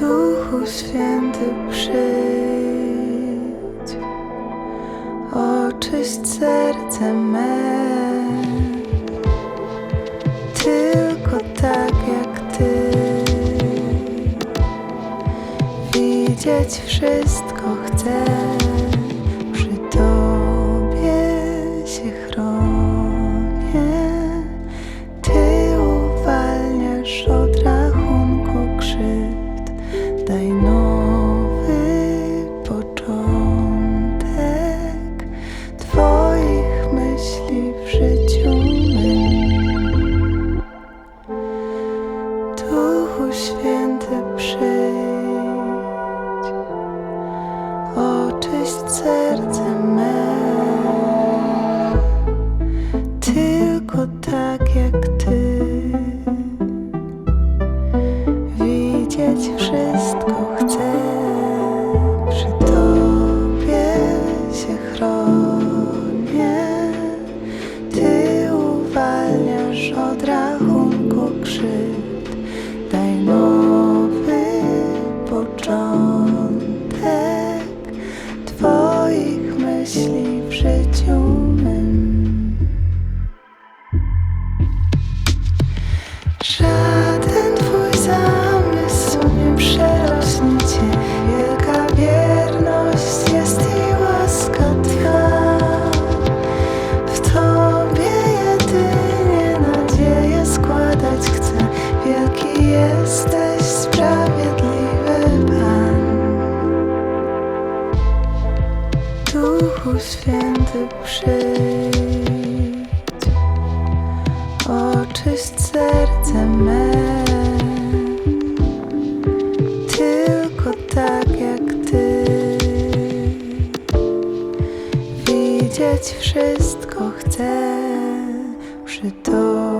Duchu Święty przyjdź, oczyść serce me, tylko tak jak Ty. Widzieć wszystko chcę, daj nowy początek Twoich myśli w życiu. Duchu Święty przyjdź, oczyść serce jesteś, sprawiedliwy Pan. Duchu Święty przyjdź. Oczyść serce me, tylko tak jak Ty. Widzieć wszystko chcę, przy Tobie